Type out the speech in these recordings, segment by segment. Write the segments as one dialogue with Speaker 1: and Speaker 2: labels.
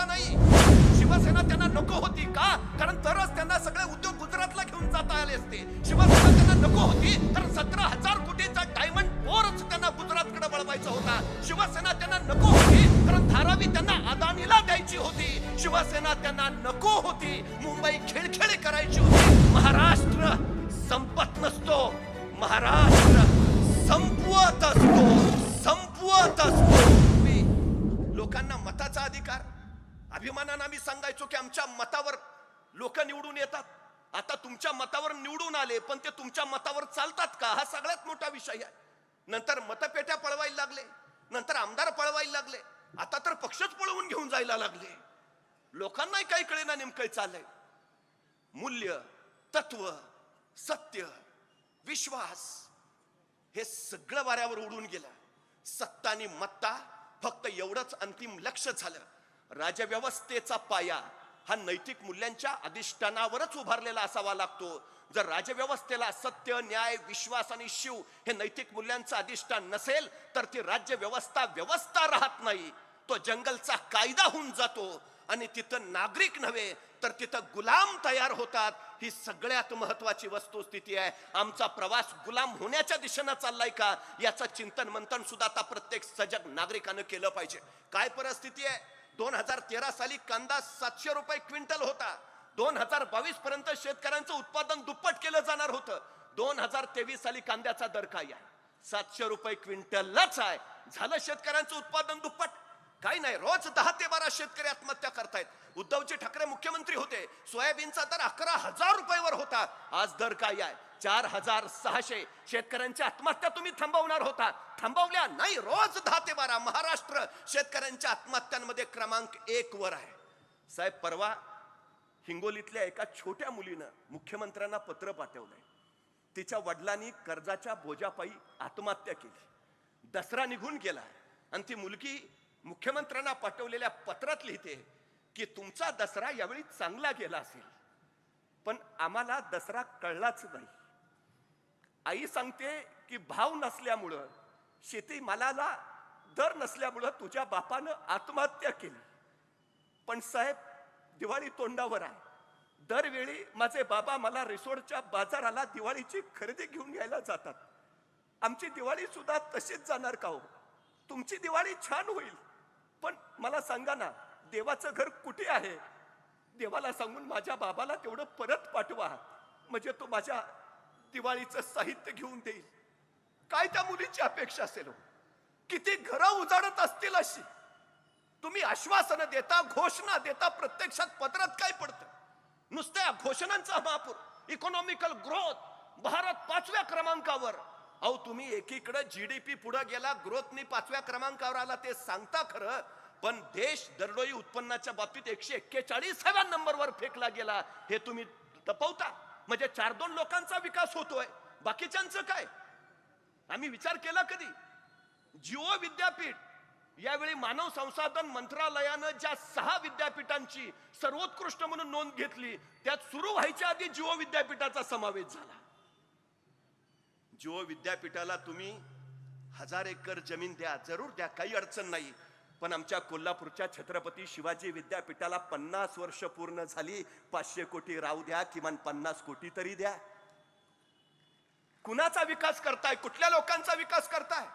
Speaker 1: महत्त्वाचा नाही. शिवसेना त्यांना नको होती का? कारण तरच त्यांना सगळे उद्योग गुजरातला घेऊन जाता आले असते. शिवसेना त्यांना नको होती तर सतरा हजार कोटीचा डायमंड बोरच त्यांना गुजरातकडे वळवायचा होता. शिवसेना त्यांना नको होती कारण धारावी त्यांना अदानीला द्यायची होती. शिवसेना त्यांना नको होती मुंबई खेळखेळ करायची होती. महाराष्ट्र संपत नसतो. महाराष्ट्र संपवत असतो. संपवत असतो. लोकांना मताचा अधिकार अभिमानानं आम्ही सांगायचो की आमच्या मतावर लोक निवडून येतात. आता तुमच्या मतावर निवडून आले पण ते तुमच्या मतावर चालतात का? हा सगळ्यात मोठा विषय आहे. नंतर मतपेट्या पळवायला लागले नंतर आमदार पळवायला लागले आता तर पक्षच पळवून घेऊन जायला लागले. लोकांनाही काही कळेना नेमकं चाललंय. मूल्य तत्व सत्य विश्वास हे सगळं वाऱ्यावर उडून गेलं. सत्ता आणि मत्ता फक्त एवढंच अंतिम लक्ष झालं. राजव्यवस्थेचा पाया हा नैतिक मूल्यांच्या अधिष्ठानावरच उभारलेला असावा लागतो. जर राजव्यवस्थेला सत्य न्याय विश्वास आणि शिव हे नैतिक मूल्यांचं अधिष्ठान नसेल तर ती राज्य व्यवस्था व्यवस्था राहत नाही. तो जंगलचा कायदा होऊन जातो आणि तिथं नागरिक नव्हे तर तिथं गुलाम तयार होतात. ही सगळ्यात महत्वाची वस्तुस्थिती आहे. आमचा प्रवास गुलाम होण्याच्या दिशेनं चाललाय का? याचं चिंतन मंथन सुद्धा आता प्रत्येक सजग नागरिकानं केलं पाहिजे. काय परिस्थिती आहे? दोन हजार तेरा साली कांदा सातशे रुपये क्विंटल होता. दोन हजार बावीस पर्यंत शेतकऱ्यांचं उत्पादन दुप्पट केलं जाणार होतं. दोन हजार तेवीस साली कांद्याचा दर काय आहे? सातशे रुपये क्विंटलच आहे. झालं शेतकऱ्यांचं उत्पादन दुप्पट. काही नाही रोज दहा ते बारा शेतकरी आत्महत्या करतायत. उद्धवजी ठाकरे मुख्यमंत्री होते. सोयाबीनचा दर अकरा हजार रुपयावर होता. आज दर काय आहे? चार हजार सहाशे शेतकऱ्यांच्या आत्महत्या तुम्ही थांबवणार होता. थांबवल्या नाही रोज दहा ते बारा. महाराष्ट्र शेतकऱ्यांच्या आत्महत्यांमध्ये क्रमांक एक वर आहे. साहेब परवा हिंगोलीतल्या एका छोट्या मुलीनं मुख्यमंत्र्यांना पत्र पाठवलंय. तिच्या वडिलांनी कर्जाच्या बोजापायी आत्महत्या केली. दसरा निघून गेला आणि ती मुलगी मुख्यमंत्र्यांना पाठवलेल्या पत्रात लिहिते की तुमचा दसरा यावेळी चांगला गेला असेल. पण आम्हाला दसरा कळलाच नाही. आई सांगते की भाव नसल्यामुळं शेती मालाला दर नसल्यामुळं तुझ्या बापानं आत्महत्या केली. पण साहेब दिवाळी तोंडावर आहे. दरवेळी माझे बाबा मला रिसोडच्या बाजाराला दिवाळीची खरेदी घेऊन यायला जातात. आमची दिवाळी सुद्धा तशीच जाणार का हो? तुमची दिवाळी छान होईल. पण मला सांगा ना देवाचं घर कुठे आहे? देवाला सांगून माझ्या बाबाला तेवढं परत पाठवा. म्हणजे तो माझ्या दिवाळीचं साहित्य घेऊन देईल. काय त्या मुलीची अपेक्षा असेल हो? किती घरं उजाडत असतील अशी. तुम्ही आश्वासनं देता घोषणा देता प्रत्यक्षात पत्रात काय पडतं? नुसत्या घोषणांचा महापूर इकॉनॉमिकल ग्रोथ भारत पाचव्या क्रमांकावर. अहो तुम्ही एकीकडे पी पुढे गेला ग्रोथनी पाचव्या क्रमांकावर आला ते सांगता खरं पण देश दरडोई उत्पन्नाच्या बाबतीत एकशे एक्केचाळीसाव्या नंबरवर फेकला गेला हे तुम्ही तपवता. म्हणजे चार दोन लोकांचा विकास होतोय. बाकीच्यांचं काय? आम्ही विचार केला कधी? जिओ विद्यापीठ यावेळी मानव संसाधन मंत्रालयानं ज्या सहा विद्यापीठांची सर्वोत्कृष्ट म्हणून नोंद घेतली त्यात सुरू व्हायच्या आधी जिओ विद्यापीठाचा समावेश झाला. जिओ विद्यापीठाला तुम्ही हजार एकर जमीन द्या जरूर द्या काही अडचण नाही. पण आमच्या कोल्हापूरच्या छत्रपती शिवाजी विद्यापीठाला पन्नास वर्ष पूर्ण झाली. पाचशे कोटी राहू द्या किमान पन्नास कोटी तरी द्या. कुणाचा विकास करताय? कुठल्या लोकांचा विकास करताय?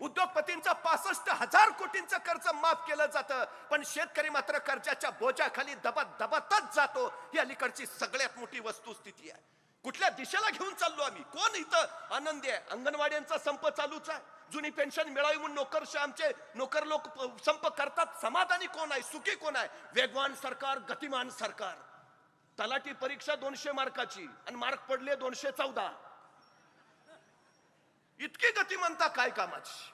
Speaker 1: उद्योगपतींचा पासष्ट हजार कोटींचं कर्ज माफ केलं जातं पण शेतकरी मात्र कर्जाच्या बोजाखाली दबत दबतच जातो. ही अलीकडची सगळ्यात मोठी वस्तुस्थिती आहे. कुठल्या दिशेला घेऊन चाललो आम्ही? कोण इथं? आनंदी आहे. अंगणवाड्यांचा संप चालूच आहे. जुनी पेन्शन मिळावी म्हणून नोकरशे आमचे नोकर लोक संप करतात. समाधानी कोण आहे? सुखी कोण आहे? वेगवान सरकार गतिमान सरकार. तलाठी परीक्षा दोनशे मार्काची आणि मार्क पडले दोनशे चौदा. इतकी गतिमानता काय कामाची?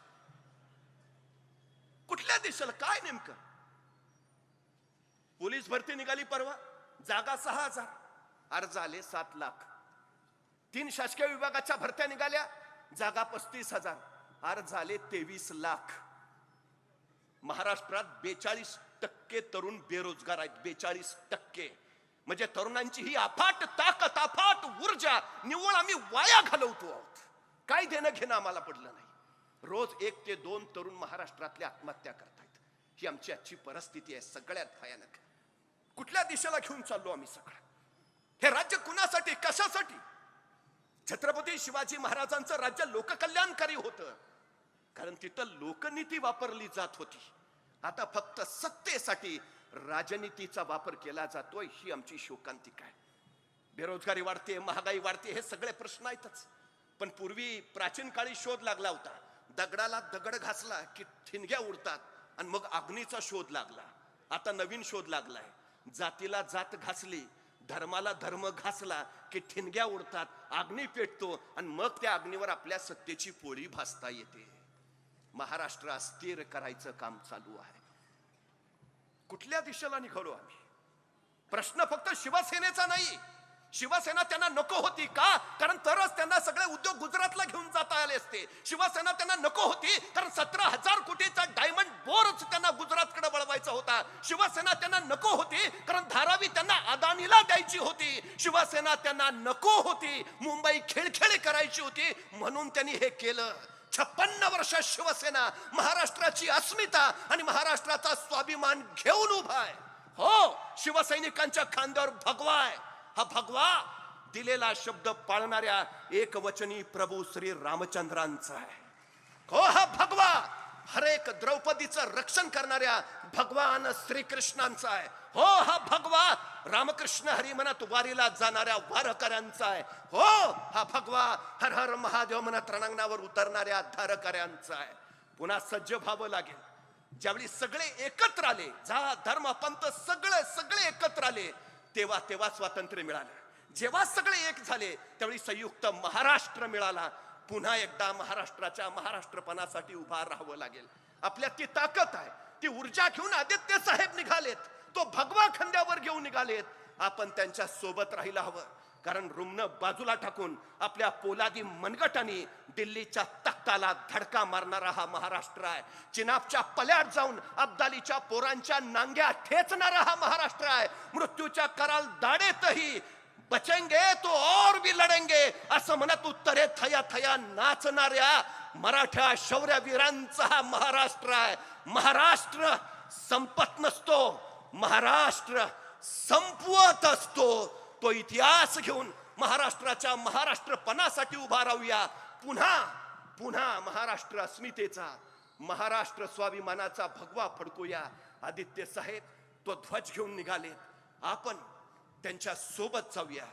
Speaker 1: कुठल्या दिशेला? काय नेमकं? पोलीस भरती निघाली परवा. जागा सहा हजार. अर्ज आले सात लाख. तीन शासकीय विभागाच्या भरत्या निघाल्या. जागा पस्तीस हजार. अर्ज झाले तेवीस लाख. महाराष्ट्रात बेचाळीस टक्के तरुण बेरोजगार आहेत. बेचाळीस टक्के. म्हणजे तरुणांची ही अफाट ताकद अफाट ऊर्जा निव्वळ आम्ही वाया घालवतो आहोत. काय देणं घेणं आम्हाला पडलं नाही. रोज एक ते दोन तरुण महाराष्ट्रातल्या आत्महत्या करतायत. ही आमची आजची परिस्थिती आहे. सगळ्यात भयानक. कुठल्या दिशेला घेऊन चाललो आम्ही सगळं? हे राज्य कुणासाठी कशासाठी? छत्रपती शिवाजी महाराजांचं राज्य लोककल्याणकारी होतं. कारण तिथं लोकनीती वापरली जात होती. आता फक्त सत्तेसाठी राजनीतीचा वापर केला जातोय ही आमची शोकांतिका आहे. बेरोजगारी वाढते महागाई वाढते हे सगळे प्रश्न आहेतच. पण पूर्वी प्राचीन काळी शोध लागला होता. दगडाला दगड घासला की ठिणग्या उडतात आणि मग अग्नीचा शोध लागला. आता नवीन शोध लागलाय. जातीला जात घासली धर्माला धर्म घासला की ठिणग्या उडतात. अग्नी पेटतो आणि मग त्या अग्नीवर आपल्या सत्तेची पोळी भासता येते. महाराष्ट्र अस्थिर करायचं काम चालू आहे. कुठल्या दिशेला निघालो आम्ही? प्रश्न फक्त शिवसेनेचा नाही. शिवसेना त्यांना नको होती का? कारण तरच त्यांना सगळे उद्योग गुजरातला घेऊन जाता आले असते. शिवसेना त्यांना नको होती कारण सतरा हजार शिवसेना त्यांना नको होती कारण धारावी त्यांना अदानीला द्यायची होती. शिवसेना त्यांना नको होती मुंबई खेळखेळ करायची होती म्हणून त्यांनी हे केलं. छप्पन्न वर्ष शिवसेना महाराष्ट्राची अस्मिता आणि महाराष्ट्राचा स्वाभिमान घेऊन उभा आहे. हो शिवसैनिकांच्या खांद्यावर भगवा आहे. हा भगवा दिलेला शब्द पाळणाऱ्या एकवचनी प्रभू श्री रामचंद्रांचा आहे. हो हा भगवा हरेक द्रौपदीचं रक्षण करणाऱ्या भगवान श्रीकृष्णांचा आहे. हो हा भगवा रामकृष्ण हरी म्हणत वारीला जाणाऱ्या वारकऱ्यांचा आहे. हो हा भगवा हर हर महादेव म्हणत रणांगणावर उतरणाऱ्या धारकऱ्यांचा आहे. पुन्हा सज्ज व्हावं लागेल. ज्यावेळी सगळे एकत्र आले जा धर्म पंथ सगळे सगळे एकत्र आले तेव्हा तेव्हा स्वातंत्र्य मिळालं. जेव्हा सगळे एक झाले त्यावेळी संयुक्त महाराष्ट्र मिळाला. पुन्हा एकदा महाराष्ट्राच्या महाराष्ट्रपणासाठी उभा राहावं लागेल. आपल्यात ती ताकद आहे. ती ऊर्जा घेऊन आदित्य साहेब निघालेत. तो भगवा खांद्यावर घेऊन निघालेत. आपण त्यांच्यासोबत राहायला हवं. कारण रुग्ण बाजूला टाकून आपल्या पोलादी मनगटाने दिल्लीच्या तख्ताला धडका मारणारा हा महाराष्ट्र आहे. चिनाबच्या पल्याट जाऊन अब्दालीच्या पोरांच्या नांग्या ठेचणारा हा महाराष्ट्र आहे. मृत्यूच्या कराल दाडेतही बचेंगे तो और भी लढेंगे असं म्हणत उत्तरे थया थया नाचणाऱ्या मराठा शौर्यवीरांचा हा महाराष्ट्र आहे. महाराष्ट्र संपत नसतो. महाराष्ट्र संपवत असतो. तो इतिहास घेऊन महाराष्ट्राच्या महाराष्ट्रपणासाठी उभा राहूया. पुन्हा पुन्हा महाराष्ट्र अस्मितेचा महाराष्ट्र स्वाभिमानाचा भगवा फडकूया. आदित्य साहेब तो ध्वज घेऊन निघाले आपण त्यांच्यासोबत जाऊया.